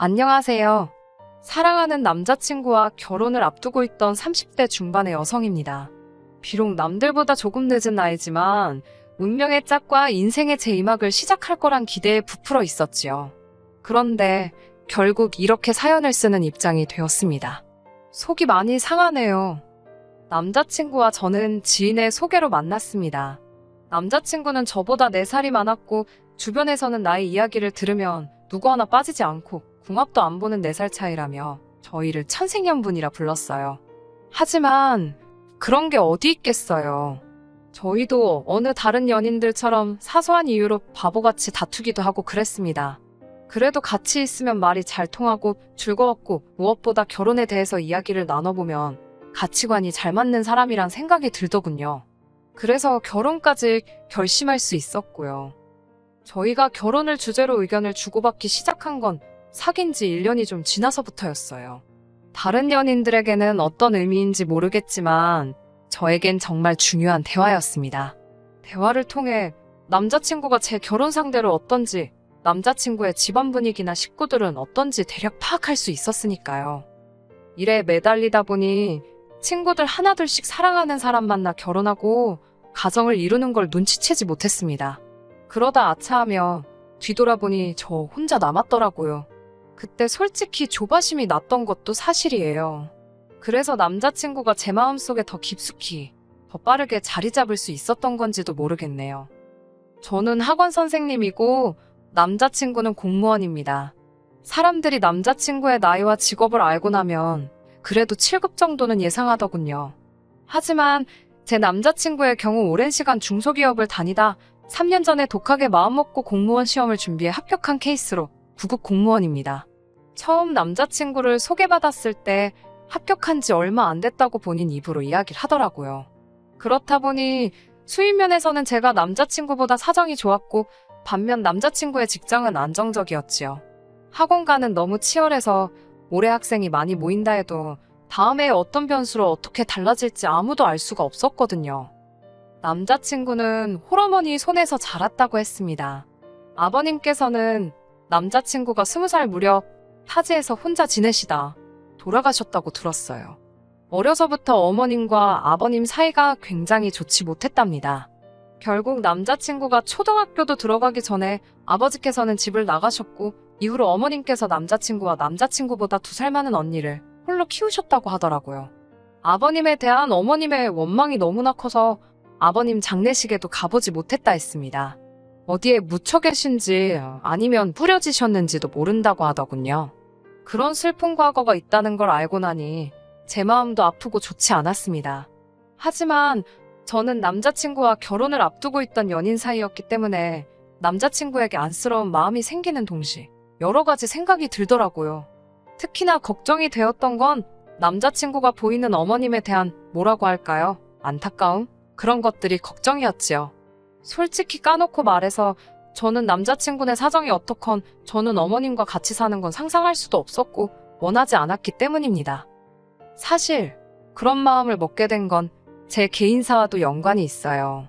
안녕하세요. 사랑하는 남자친구와 결혼을 앞두고 있던 30대 중반의 여성입니다. 비록 남들보다 조금 늦은 나이지만 운명의 짝과 인생의 제2막을 시작할 거란 기대에 부풀어 있었지요. 그런데 결국 이렇게 사연을 쓰는 입장이 되었습니다. 속이 많이 상하네요. 남자친구와 저는 지인의 소개로 만났습니다. 남자친구는 저보다 4살이 많았고 주변에서는 나의 이야기를 들으면 누구 하나 빠지지 않고 궁합도 안 보는 4살 차이라며 저희를 천생연분이라 불렀어요. 하지만 그런 게 어디 있겠어요. 저희도 어느 다른 연인들처럼 사소한 이유로 바보같이 다투기도 하고 그랬습니다. 그래도 같이 있으면 말이 잘 통하고 즐거웠고 무엇보다 결혼에 대해서 이야기를 나눠보면 가치관이 잘 맞는 사람이란 생각이 들더군요. 그래서 결혼까지 결심할 수 있었고요. 저희가 결혼을 주제로 의견을 주고받기 시작한 건 사귄 지 1년이 좀 지나서부터였어요. 다른 연인들에게는 어떤 의미인지 모르겠지만 저에겐 정말 중요한 대화였습니다. 대화를 통해 남자친구가 제 결혼 상대로 어떤지, 남자친구의 집안 분위기나 식구들은 어떤지 대략 파악할 수 있었으니까요. 일에 매달리다 보니 친구들 하나둘씩 사랑하는 사람 만나 결혼하고 가정을 이루는 걸 눈치채지 못했습니다. 그러다 아차하며 뒤돌아보니 저 혼자 남았더라고요. 그때 솔직히 조바심이 났던 것도 사실이에요. 그래서 남자친구가 제 마음속에 더 깊숙이, 더 빠르게 자리 잡을 수 있었던 건지도 모르겠네요. 저는 학원 선생님이고 남자친구는 공무원입니다. 사람들이 남자친구의 나이와 직업을 알고 나면 그래도 7급 정도는 예상하더군요. 하지만 제 남자친구의 경우 오랜 시간 중소기업을 다니다 3년 전에 독하게 마음먹고 공무원 시험을 준비해 합격한 케이스로 9급 공무원입니다. 처음 남자친구를 소개받았을 때 합격한 지 얼마 안 됐다고 본인 입으로 이야기를 하더라고요. 그렇다 보니 수입면에서는 제가 남자친구보다 사정이 좋았고 반면 남자친구의 직장은 안정적이었지요. 학원가는 너무 치열해서 올해 학생이 많이 모인다 해도 다음에 어떤 변수로 어떻게 달라질지 아무도 알 수가 없었거든요. 남자친구는 홀어머니 손에서 자랐다고 했습니다. 아버님께서는 남자친구가 스무 살 무렵 타지에서 혼자 지내시다 돌아가셨다고 들었어요. 어려서부터 어머님과 아버님 사이가 굉장히 좋지 못했답니다. 결국 남자친구가 초등학교도 들어가기 전에 아버지께서는 집을 나가셨고 이후로 어머님께서 남자친구와 남자친구보다 두 살 많은 언니를 홀로 키우셨다고 하더라고요. 아버님에 대한 어머님의 원망이 너무나 커서 아버님 장례식에도 가보지 못했다 했습니다. 어디에 묻혀 계신지 아니면 뿌려지셨는지도 모른다고 하더군요. 그런 슬픈 과거가 있다는 걸 알고 나니 제 마음도 아프고 좋지 않았습니다. 하지만 저는 남자친구와 결혼을 앞두고 있던 연인 사이였기 때문에 남자친구에게 안쓰러운 마음이 생기는 동시 여러 가지 생각이 들더라고요. 특히나 걱정이 되었던 건 남자친구가 보이는 어머님에 대한 뭐라고 할까요? 안타까움? 그런 것들이 걱정이었지요. 솔직히 까놓고 말해서 저는 남자친구네 사정이 어떻건 저는 어머님과 같이 사는 건 상상할 수도 없었고 원하지 않았기 때문입니다. 사실 그런 마음을 먹게 된 건 제 개인사와도 연관이 있어요.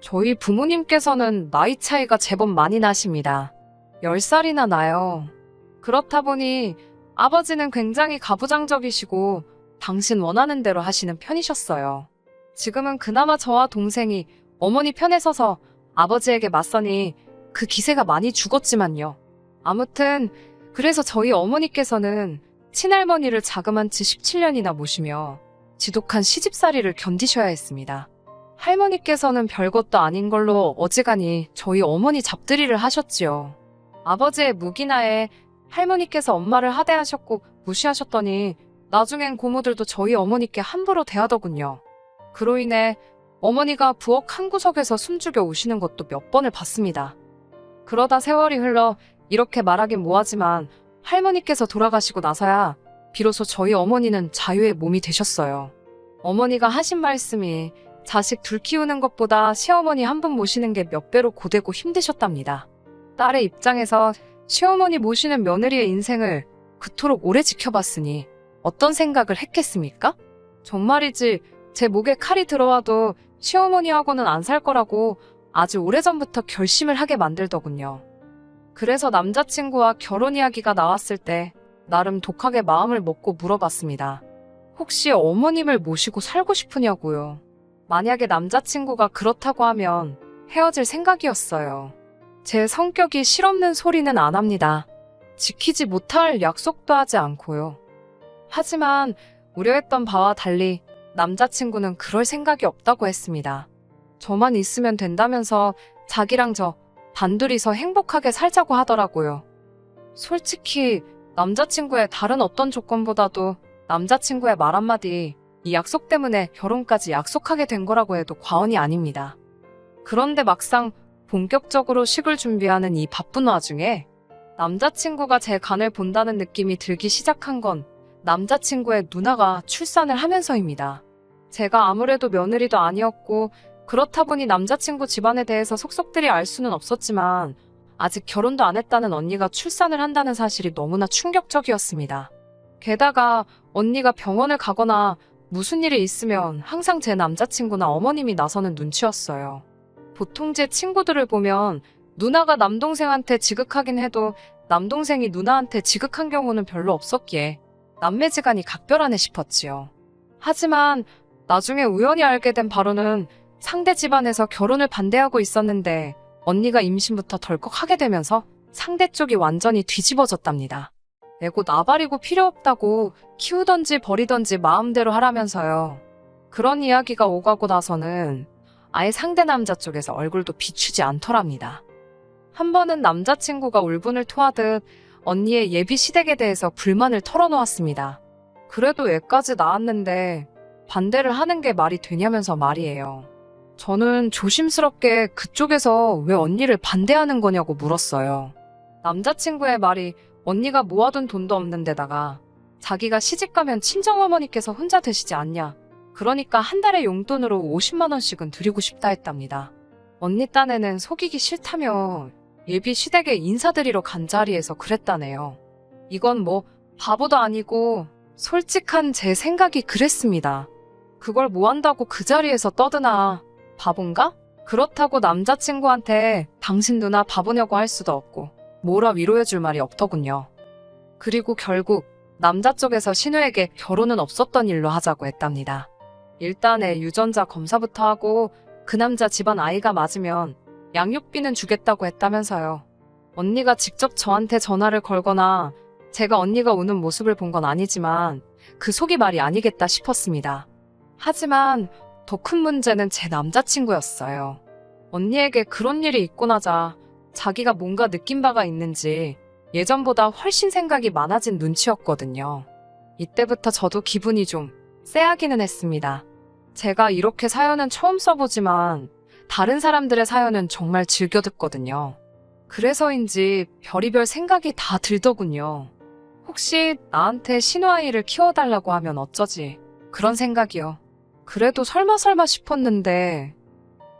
저희 부모님께서는 나이 차이가 제법 많이 나십니다. 10살이나 나요. 그렇다 보니 아버지는 굉장히 가부장적이시고 당신 원하는 대로 하시는 편이셨어요. 지금은 그나마 저와 동생이 어머니 편에 서서 아버지에게 맞서니 그 기세가 많이 죽었지만요. 아무튼 그래서 저희 어머니께서는 친할머니를 자그만 치 17년이나 모시며 지독한 시집살이를 견디셔야 했습니다. 할머니께서는 별것도 아닌 걸로 어지간히 저희 어머니 잡들이를 하셨지요. 아버지의 무기나에 할머니께서 엄마를 하대하셨고 무시하셨더니 나중엔 고모들도 저희 어머니께 함부로 대하더군요. 그로 인해 어머니가 부엌 한 구석에서 숨죽여 우시는 것도 몇 번을 봤습니다. 그러다 세월이 흘러 이렇게 말하긴 뭐하지만 할머니께서 돌아가시고 나서야 비로소 저희 어머니는 자유의 몸이 되셨어요. 어머니가 하신 말씀이 자식 둘 키우는 것보다 시어머니 한 분 모시는 게 몇 배로 고되고 힘드셨답니다. 딸의 입장에서 시어머니 모시는 며느리의 인생을 그토록 오래 지켜봤으니 어떤 생각을 했겠습니까? 정말이지 제 목에 칼이 들어와도 시어머니하고는 안 살 거라고 아주 오래전부터 결심을 하게 만들더군요. 그래서 남자친구와 결혼 이야기가 나왔을 때 나름 독하게 마음을 먹고 물어봤습니다. 혹시 어머님을 모시고 살고 싶으냐고요. 만약에 남자친구가 그렇다고 하면 헤어질 생각이었어요. 제 성격이 실없는 소리는 안 합니다. 지키지 못할 약속도 하지 않고요. 하지만 우려했던 바와 달리 남자친구는 그럴 생각이 없다고 했습니다. 저만 있으면 된다면서 자기랑 저 단둘이서 행복하게 살자고 하더라고요. 솔직히 남자친구의 다른 어떤 조건보다도 남자친구의 말 한마디, 이 약속 때문에 결혼까지 약속하게 된 거라고 해도 과언이 아닙니다. 그런데 막상 본격적으로 식을 준비하는 이 바쁜 와중에 남자친구가 제 간을 본다는 느낌이 들기 시작한 건 남자친구의 누나가 출산을 하면서입니다. 제가 아무래도 며느리도 아니었고 그렇다 보니 남자친구 집안에 대해서 속속들이 알 수는 없었지만 아직 결혼도 안 했다는 언니가 출산을 한다는 사실이 너무나 충격적이었습니다. 게다가 언니가 병원을 가거나 무슨 일이 있으면 항상 제 남자친구나 어머님이 나서는 눈치였어요. 보통 제 친구들을 보면 누나가 남동생한테 지극하긴 해도 남동생이 누나한테 지극한 경우는 별로 없었기에 남매지간이 각별하네 싶었지요. 하지만 나중에 우연히 알게 된 바로는 상대 집안에서 결혼을 반대하고 있었는데 언니가 임신부터 덜컥 하게 되면서 상대 쪽이 완전히 뒤집어졌답니다. 애고 나발이고 필요 없다고 키우던지 버리던지 마음대로 하라면서요. 그런 이야기가 오가고 나서는 아예 상대 남자 쪽에서 얼굴도 비추지 않더랍니다. 한 번은 남자친구가 울분을 토하듯 언니의 예비 시댁에 대해서 불만을 털어놓았습니다. 그래도 애까지 낳았는데 반대를 하는 게 말이 되냐면서 말이에요. 저는 조심스럽게 그쪽에서 왜 언니를 반대하는 거냐고 물었어요. 남자친구의 말이 언니가 모아둔 돈도 없는데다가 자기가 시집가면 친정어머니께서 혼자 드시지 않냐. 그러니까 한 달에 용돈으로 50만원씩은 드리고 싶다 했답니다. 언니 딴에는 속이기 싫다며 예비 시댁에 인사드리러 간 자리에서 그랬다네요. 이건 뭐 바보도 아니고 솔직한 제 생각이 그랬습니다. 그걸 뭐 한다고 그 자리에서 떠드나 바본가? 그렇다고 남자친구한테 당신 누나 바보냐고 할 수도 없고 뭐라 위로해줄 말이 없더군요. 그리고 결국 남자 쪽에서 신우에게 결혼은 없었던 일로 하자고 했답니다. 일단에 유전자 검사부터 하고 그 남자 집안 아이가 맞으면 양육비는 주겠다고 했다면서요. 언니가 직접 저한테 전화를 걸거나 제가 언니가 우는 모습을 본 건 아니지만 그 속이 말이 아니겠다 싶었습니다. 하지만 더 큰 문제는 제 남자친구였어요. 언니에게 그런 일이 있고 나자 자기가 뭔가 느낀 바가 있는지 예전보다 훨씬 생각이 많아진 눈치였거든요. 이때부터 저도 기분이 좀 쎄하기는 했습니다. 제가 이렇게 사연은 처음 써보지만 다른 사람들의 사연은 정말 즐겨 듣거든요. 그래서인지 별의별 생각이 다 들더군요. 혹시 나한테 신우아이를 키워달라고 하면 어쩌지? 그런 생각이요. 그래도 설마 설마 싶었는데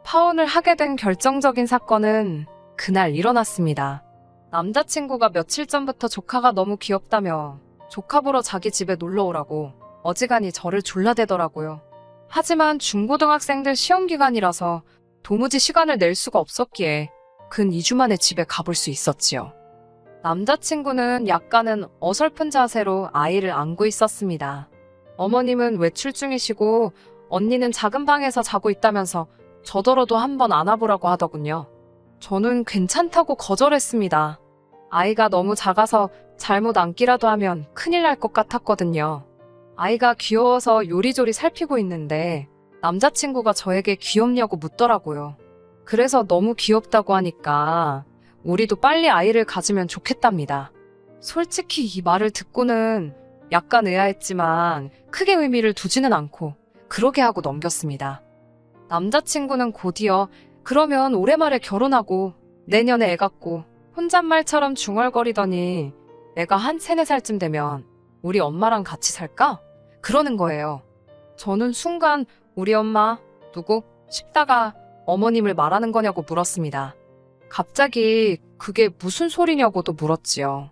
파혼을 하게 된 결정적인 사건은 그날 일어났습니다. 남자친구가 며칠 전부터 조카가 너무 귀엽다며 조카 보러 자기 집에 놀러 오라고 어지간히 저를 졸라대더라고요. 하지만 중고등학생들 시험 기간이라서 도무지 시간을 낼 수가 없었기에 근 2주 만에 집에 가볼 수 있었지요. 남자친구는 약간은 어설픈 자세로 아이를 안고 있었습니다. 어머님은 외출 중이시고 언니는 작은 방에서 자고 있다면서 저더러도 한번 안아보라고 하더군요. 저는 괜찮다고 거절했습니다. 아이가 너무 작아서 잘못 안기라도 하면 큰일 날 것 같았거든요. 아이가 귀여워서 요리조리 살피고 있는데 남자친구가 저에게 귀엽냐고 묻더라고요. 그래서 너무 귀엽다고 하니까 우리도 빨리 아이를 가지면 좋겠답니다. 솔직히 이 말을 듣고는 약간 의아했지만 크게 의미를 두지는 않고 그러게 하고 넘겼습니다. 남자친구는 곧이어 그러면 올해 말에 결혼하고 내년에 애 갖고 혼잣말처럼 중얼거리더니 내가 한 세네 살쯤 되면 우리 엄마랑 같이 살까? 그러는 거예요. 저는 순간 우리 엄마 누구 싶다가 어머님을 말하는 거냐고 물었습니다. 갑자기 그게 무슨 소리냐고도 물었지요.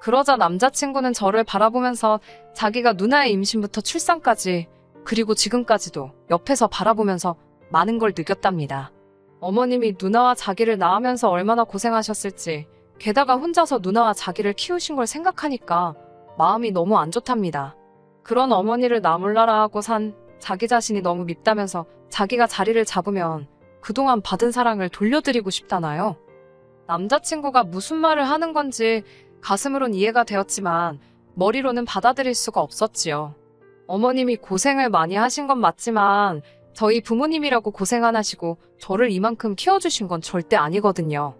그러자 남자친구는 저를 바라보면서 자기가 누나의 임신부터 출산까지 그리고 지금까지도 옆에서 바라보면서 많은 걸 느꼈답니다. 어머님이 누나와 자기를 낳으면서 얼마나 고생하셨을지 게다가 혼자서 누나와 자기를 키우신 걸 생각하니까 마음이 너무 안 좋답니다. 그런 어머니를 나 몰라라 하고 산 자기 자신이 너무 밉다면서 자기가 자리를 잡으면 그동안 받은 사랑을 돌려드리고 싶다나요? 남자친구가 무슨 말을 하는 건지 가슴으론 이해가 되었지만 머리로는 받아들일 수가 없었지요. 어머님이 고생을 많이 하신 건 맞지만 저희 부모님이라고 고생 안 하시고 저를 이만큼 키워주신 건 절대 아니거든요.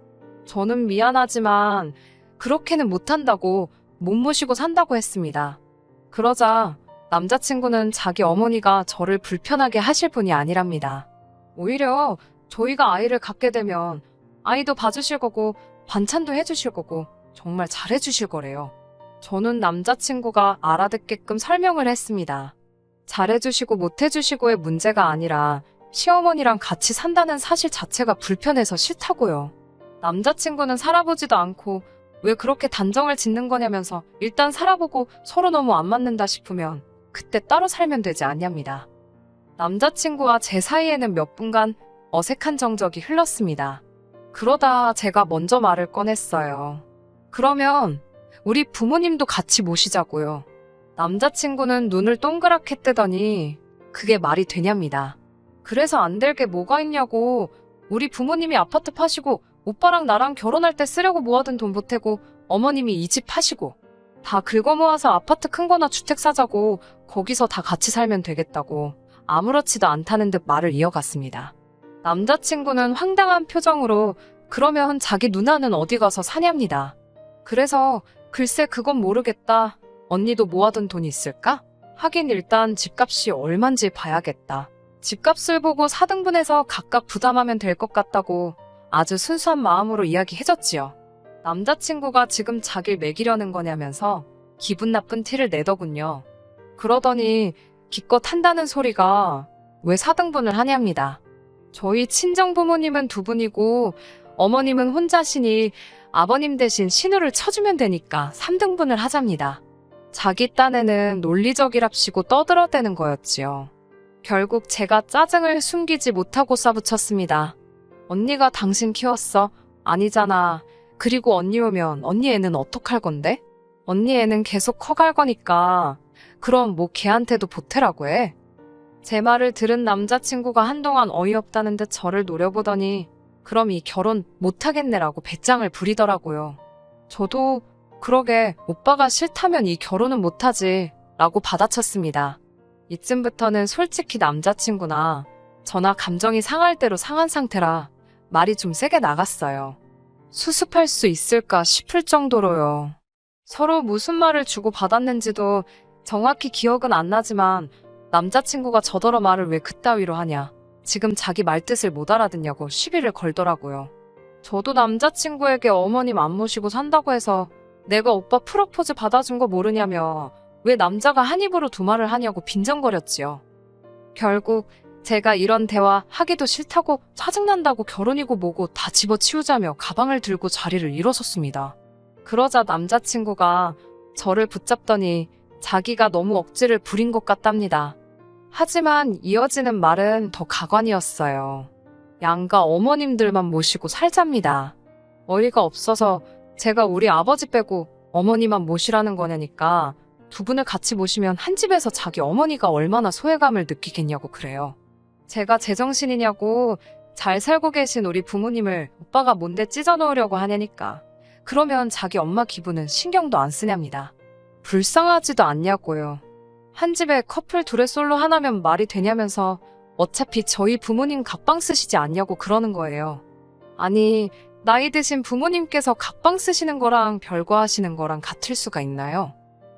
저는 미안하지만 그렇게는 못한다고 못 모시고 산다고 했습니다. 그러자 남자친구는 자기 어머니가 저를 불편하게 하실 분이 아니랍니다. 오히려 저희가 아이를 갖게 되면 아이도 봐주실 거고 반찬도 해주실 거고 정말 잘해주실 거래요. 저는 남자친구가 알아듣게끔 설명을 했습니다. 잘해주시고 못해주시고의 문제가 아니라 시어머니랑 같이 산다는 사실 자체가 불편해서 싫다고요. 남자친구는 살아보지도 않고 왜 그렇게 단정을 짓는 거냐면서 일단 살아보고 서로 너무 안 맞는다 싶으면 그때 따로 살면 되지 않냐입니다. 남자친구와 제 사이에는 몇 분간 어색한 정적이 흘렀습니다. 그러다 제가 먼저 말을 꺼냈어요. 그러면 우리 부모님도 같이 모시자고요. 남자친구는 눈을 동그랗게 뜨더니 그게 말이 되냐입니다. 그래서 안 될 게 뭐가 있냐고 우리 부모님이 아파트 파시고 오빠랑 나랑 결혼할 때 쓰려고 모아둔 돈 보태고 어머님이 이 집 파시고 다 긁어 모아서 아파트 큰 거나 주택 사자고 거기서 다 같이 살면 되겠다고 아무렇지도 않다는 듯 말을 이어갔습니다. 남자친구는 황당한 표정으로 그러면 자기 누나는 어디 가서 사냐입니다. 그래서 글쎄 그건 모르겠다. 언니도 모아둔 돈 있을까? 하긴 일단 집값이 얼만지 봐야겠다. 집값을 보고 4등분해서 각각 부담하면 될 것 같다고 아주 순수한 마음으로 이야기해줬지요. 남자친구가 지금 자길 매기려는 거냐면서 기분 나쁜 티를 내더군요. 그러더니 기껏 한다는 소리가 왜 4등분을 하냐입니다. 저희 친정 부모님은 두 분이고 어머님은 혼자시니 아버님 대신 신우를 쳐주면 되니까 3등분을 하잡니다. 자기 딴에는 논리적이랍시고 떠들어대는 거였지요. 결국 제가 짜증을 숨기지 못하고 쏴붙였습니다. 언니가 당신 키웠어? 아니잖아. 그리고 언니 오면 언니 애는 어떡할 건데? 언니 애는 계속 커갈 거니까. 그럼 뭐 걔한테도 보태라고 해. 제 말을 들은 남자친구가 한동안 어이없다는 듯 저를 노려보더니 그럼 이 결혼 못하겠네라고 배짱을 부리더라고요. 저도 그러게 오빠가 싫다면 이 결혼은 못하지 라고 받아쳤습니다. 이쯤부터는 솔직히 남자친구나 저나 감정이 상할 대로 상한 상태라 말이 좀 세게 나갔어요. 수습할 수 있을까 싶을 정도로요. 서로 무슨 말을 주고 받았는지도 정확히 기억은 안 나지만 남자친구가 저더러 말을 왜 그따위로 하냐. 지금 자기 말뜻을 못 알아듣냐고 시비를 걸더라고요. 저도 남자친구에게 어머님 안 모시고 산다고 해서 내가 오빠 프로포즈 받아준 거 모르냐며 왜 남자가 한 입으로 두 말을 하냐고 빈정거렸지요. 결국 제가 이런 대화 하기도 싫다고 짜증난다고 결혼이고 뭐고 다 집어치우자며 가방을 들고 자리를 일어섰습니다. 그러자 남자친구가 저를 붙잡더니 자기가 너무 억지를 부린 것 같답니다. 하지만 이어지는 말은 더 가관이었어요. 양가 어머님들만 모시고 살잡니다. 어이가 없어서 제가 우리 아버지 빼고 어머니만 모시라는 거냐니까 두 분을 같이 모시면 한 집에서 자기 어머니가 얼마나 소외감을 느끼겠냐고 그래요. 제가 제정신이냐고 잘 살고 계신 우리 부모님을 오빠가 뭔데 찢어 놓으려고 하냐니까. 그러면 자기 엄마 기분은 신경도 안 쓰냐입니다. 불쌍하지도 않냐고요. 한 집에 커플 둘의 솔로 하나면 말이 되냐면서 어차피 저희 부모님 각방 쓰시지 않냐고 그러는 거예요. 아니, 나이 드신 부모님께서 각방 쓰시는 거랑 별거 하시는 거랑 같을 수가 있나요?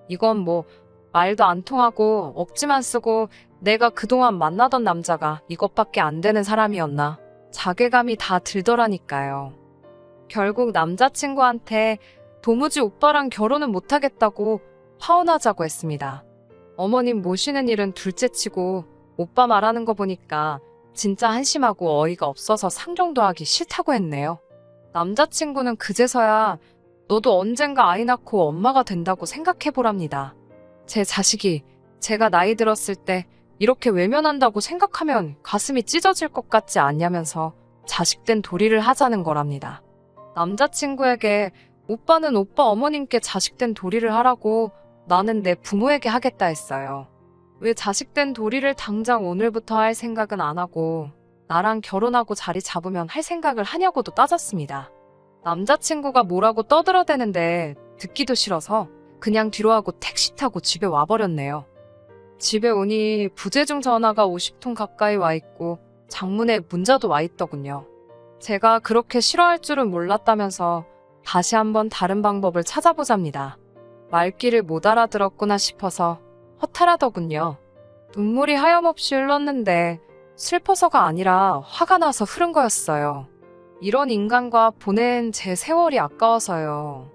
이건 뭐, 말도 안 통하고 억지만 쓰고 내가 그동안 만나던 남자가 이것밖에 안 되는 사람이었나. 자괴감이 다 들더라니까요. 결국 남자친구한테 도무지 오빠랑 결혼은 못하겠다고 화원하자고 했습니다. 어머님 모시는 일은 둘째치고 오빠 말하는 거 보니까 진짜 한심하고 어이가 없어서 상종도 하기 싫다고 했네요. 남자친구는 그제서야 너도 언젠가 아이 낳고 엄마가 된다고 생각해보랍니다. 제 자식이 제가 나이 들었을 때 이렇게 외면한다고 생각하면 가슴이 찢어질 것 같지 않냐면서 자식된 도리를 하자는 거랍니다. 남자친구에게 오빠는 오빠 어머님께 자식된 도리를 하라고 나는 내 부모에게 하겠다 했어요. 왜 자식된 도리를 당장 오늘부터 할 생각은 안 하고 나랑 결혼하고 자리 잡으면 할 생각을 하냐고도 따졌습니다. 남자친구가 뭐라고 떠들어대는데 듣기도 싫어서 그냥 뒤로 하고 택시 타고 집에 와버렸네요. 집에 오니 부재중 전화가 50통 가까이 와 있고 장문에 문자도 와 있더군요. 제가 그렇게 싫어할 줄은 몰랐다면서 다시 한번 다른 방법을 찾아보잡니다. 말귀를 못 알아들었구나 싶어서 허탈하더군요. 눈물이 하염없이 흘렀는데 슬퍼서가 아니라 화가 나서 흐른 거였어요. 이런 인간과 보낸 제 세월이 아까워서요.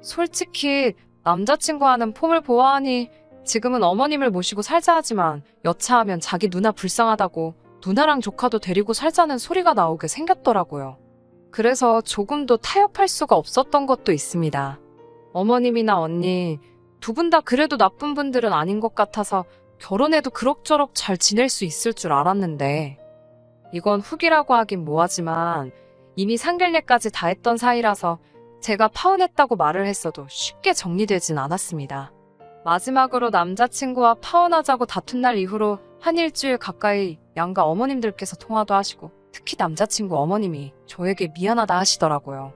솔직히 남자친구와는 폼을 보아하니 지금은 어머님을 모시고 살자 하지만 여차하면 자기 누나 불쌍하다고 누나랑 조카도 데리고 살자는 소리가 나오게 생겼더라고요. 그래서 조금도 타협할 수가 없었던 것도 있습니다. 어머님이나 언니, 두 분 다 그래도 나쁜 분들은 아닌 것 같아서 결혼해도 그럭저럭 잘 지낼 수 있을 줄 알았는데, 이건 후기라고 하긴 뭐하지만 이미 상견례까지 다 했던 사이라서 제가 파혼했다고 말을 했어도 쉽게 정리되진 않았습니다. 마지막으로 남자친구와 파혼하자고 다툰 날 이후로 한 일주일 가까이 양가 어머님들께서 통화도 하시고 특히 남자친구 어머님이 저에게 미안하다 하시더라고요.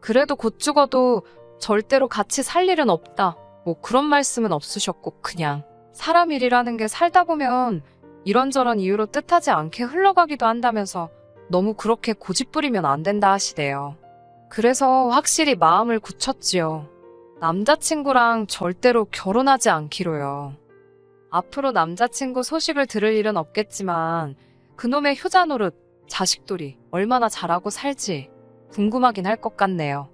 그래도 곧 죽어도 절대로 같이 살 일은 없다. 뭐 그런 말씀은 없으셨고 그냥 사람 일이라는 게 살다 보면 이런저런 이유로 뜻하지 않게 흘러가기도 한다면서 너무 그렇게 고집부리면 안 된다 하시대요. 그래서 확실히 마음을 굳혔지요. 남자친구랑 절대로 결혼하지 않기로요. 앞으로 남자친구 소식을 들을 일은 없겠지만 그놈의 효자 노릇, 자식돌이 얼마나 잘하고 살지 궁금하긴 할 것 같네요.